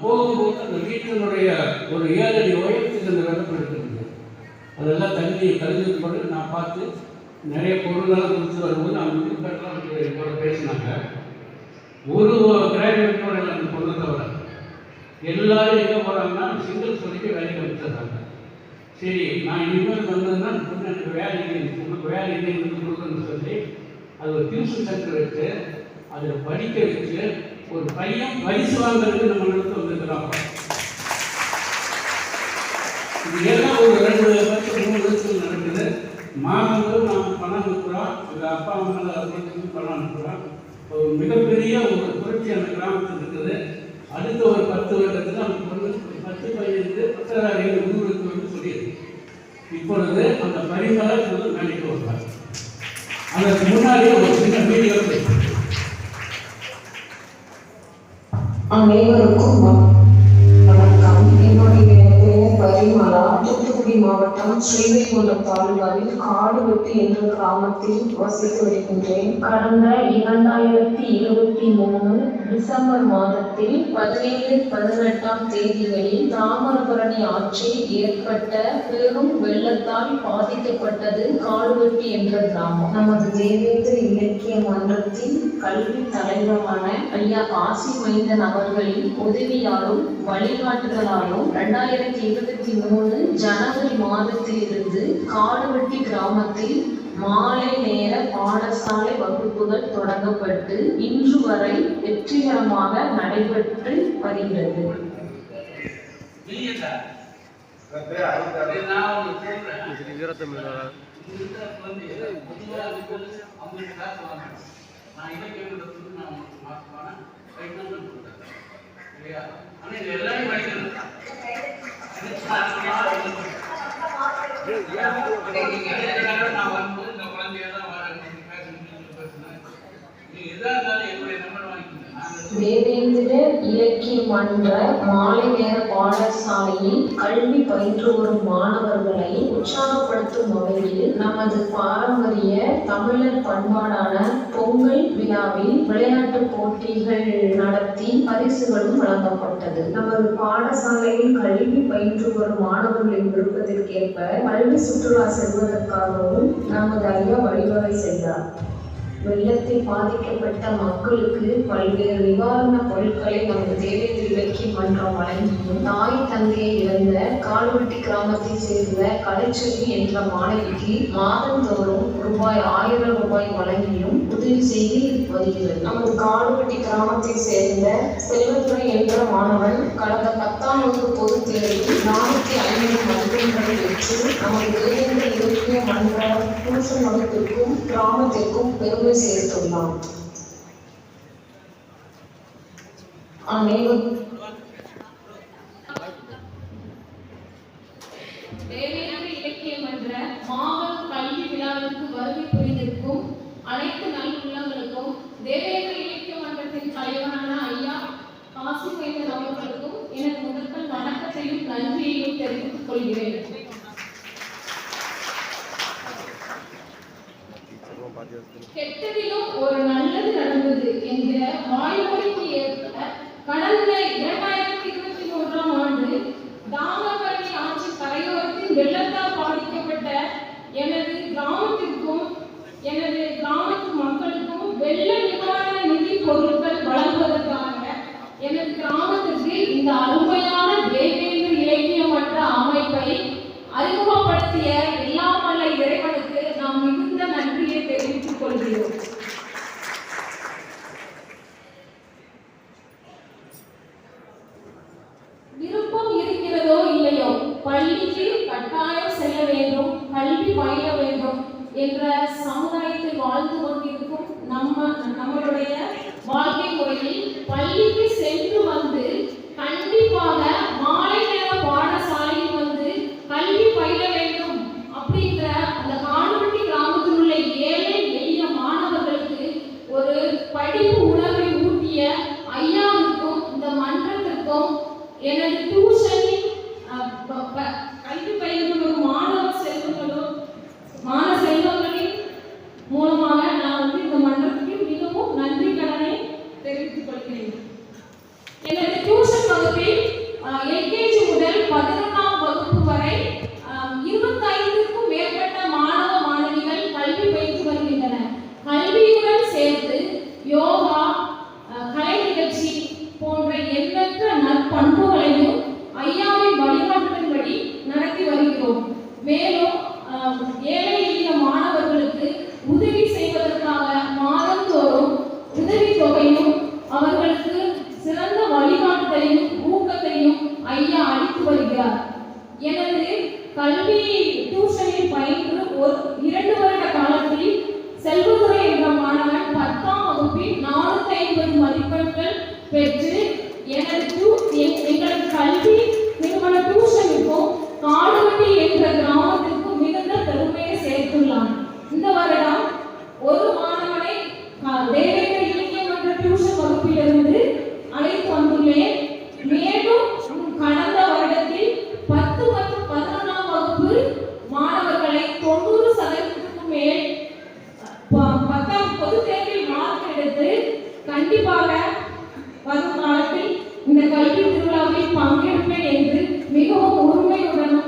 போகும்போது அந்த வீட்டினுடைய ஒரு ஏழு அடி உயரத்துக்கு அந்த விளக்கு இருக்கிறது அதெல்லாம் தண்ணி கழுவி போட்டு நான் பார்த்து நிறைய பொருள்கள்லாம் கொடுத்து வரும்போது அவங்க வீட்டுக்காரெல்லாம் என்னோட பேசினாங்க. ஒரு கிராஜுவேட்டோட அந்த பொருளை தவிர எல்லாரும் எங்கே போகிறாங்கன்னா சிங்கிள் சொல்லிட்டு வேலைக்கு வச்சுருந்தாங்க சரி நான் இனிமேல் வந்ததுன்னா பொண்ணு எனக்கு வேலை இல்லை உனக்கு வேலை இல்லை எனக்கு கொடுக்கணும்னு சொல்லி அது ஒரு டியூஷன் சென்டர் வச்சு அதில் படிக்க வச்சு ஒரு பையன் பரிசு வாங்குறதுக்கு நம்ம நடத்த வந்திருக்கிறோம் இது எல்லாம் ஒரு ரெண்டு வருஷம் மூணு வருஷம் நடக்குது. மாதங்களும் நாம் பணம் அனுப்புகிறோம் எங்கள் அப்பா அம்மா அவர்களுக்கு பணம் அனுப்புகிறோம் ஒரு மிகப்பெரிய ஒரு புரட்சி அந்த கிராமத்தில் இருக்குது. அடுத்த ஒரு பத்து வருடத்தில் அந்த பொண்ணு பத்து பதினைந்து பத்தாயிரம் ஊருக்கு வந்து சொல்லியிருக்கு. இப்பொழுது அந்த பரிமாற வந்து வேலைக்கு வருவார். அதற்கு முன்னாடியே ஒரு சின்ன வீடியோ amêijoa மாவட்டம் ஸ்ரீவைகுண்டம் தாலுகாவில் காடுவெட்டு என்ற கிராமத்தில் வசித்து வருகின்றேன். கடந்த இரண்டாயிரத்தி இருபத்தி மூணு டிசம்பர் மாதத்தில் பதினேழு பதினெட்டாம் தேதிகளில் தாமிரபரணி ஆற்றில் ஏற்பட்ட பெரும் வெள்ளத்தால் பாதிக்கப்பட்டது காடுவெட்டி என்ற கிராமம். நமது தேவேந்திர இலக்கிய மன்றத்தின் கல்வி தலைவரான ஐயா காசி மைந்தன் அவர்களின் உதவியாலும் வழிகாட்டுதலாலும் இரண்டாயிரத்தி இருபத்தி மூணு ஜனவரி மாதத்திலிருந்து காடுவெட்டி கிராமத்தில் மாலை நேர பாடசாலை வகுப்புகள் தொடங்கப்பட்டு இன்று வரை வெற்றிகரமாக நடைபெற்று வருகிறது. நான் ஒன்று சொல்றேன் இந்த வந்து பொதுவாக இருக்கிறது அவங்களுக்கு காசு வாங்கணும் நான் இலக்கியம் வந்து நான் உங்களுக்கு மாசமான கைதான் கொடுத்தேன் இல்லையா ஆனால் இது எல்லாரும் படிக்கணும் நான் வரும்போது இந்த குழந்தையெல்லாம் வரேன் பேசணும் பேசுனேன் நீ எதா இருந்தாலும் என்னுடைய நம்பர் தேவேந்திர இலக்கிய மன்ற மாலை நேர பாடசாலையில் கல்வி பயின்று வரும் மாணவர்களை உற்சாகப்படுத்தும் வகையில் நமது பாரம்பரிய தமிழர் பண்பாடான பொங்கல் விழாவில் விளையாட்டு போட்டிகள் நடத்தி பரிசுகளும் வழங்கப்பட்டது. நமது பாடசாலையில் கல்வி பயின்று வரும் மாணவர்களின் விருப்பத்திற்கேற்ப கல்வி சுற்றுலா செல்வதற்காகவும் நமது ஐயா வழிவகை செய்தார். வெள்ளத்தில் பாதிக்கப்பட்ட மக்களுக்கு பல்வேறு நிவாரண பொருட்களை நமது தேவேந்திர இலக்கிய மன்றம் வழங்கியும் தாய் தந்தையை இழந்த கால்வெட்டி கிராமத்தை சேர்ந்த கலைச்செல்வி என்ற மாணவிக்கு மாதந்தோறும் ரூபாய் ஆயிரம் ரூபாய் வழங்கியும் உதவி செய்து வருகிறது. நமது கால்வெட்டி கிராமத்தை சேர்ந்த செல்வத்துறை என்ற மாணவன் கடந்த பத்தாம் வகுப்பு பொதுத் தேர்வில் நானூற்றி ஐநூறு மதிப்பெண்களை பெற்று நமது தேவேந்திர இலக்கிய மன்ற டியூஷன் மதத்திற்கும் கிராமத்திற்கும் பெருமை சேர்த்துள்ளான் இலக்கியம் என்ற மாபெரும் கல்வி விழாவிற்கு வருகை புரிந்திருக்கும் அனைத்து நல்லுள்ளங்களுக்கும் தேவேந்திர இலக்கிய மன்றத்தின் தலைவரான ஐயா காசி மைந்தன் அவர்களுக்கும் எனது முதற்கண் வணக்கத்தையும் நன்றியையும் தெரிவித்துக் கொள்கிறேன். கெட்டதிலும் ஒரு நல்லது நடந்தது என்கிற வாய்மொழிக்கு ஏற்ப கடந்த இரண்டாயிரத்தி இருபத்தி மூன்றாம் ஆண்டு தாமிரபரணி ஆட்சி கரையோரத்தில் வெள்ளத்தால் பாதிக்கப்பட்ட எனது கிராமத்திற்கும் எனது கிராமத்து மக்களுக்கும் வெள்ள நிவாரண நிதி பொருட்கள் வழங்குவதற்காக எனது கிராமத்திற்கு இந்த அருமையான என்ற சமுதாயத்தில் வாழ்ந்து கொண்டிருக்கும் நம்ம நம்மளுடைய பதினொன்றாம் வகுப்பு வரை இருபத்தைந்துக்கும் மேற்பட்ட மாணவ மாணவிகள் கல்வி பயின்று வருகின்றனர். கல்வியுடன் சேர்த்து யோகா கலை நிகழ்ச்சி போன்ற எண்ணற்ற நற்பண்புகளையும் ஐயாவின் வழிகாட்டுதன்படி நடத்தி வருகிறோம். மேலும் மதிப்பெண்கள் பெற்று எனக்கு எங்கள் கல்வி பங்கெடுப்பேன் என்று மிகவும் உண்மையுடனும்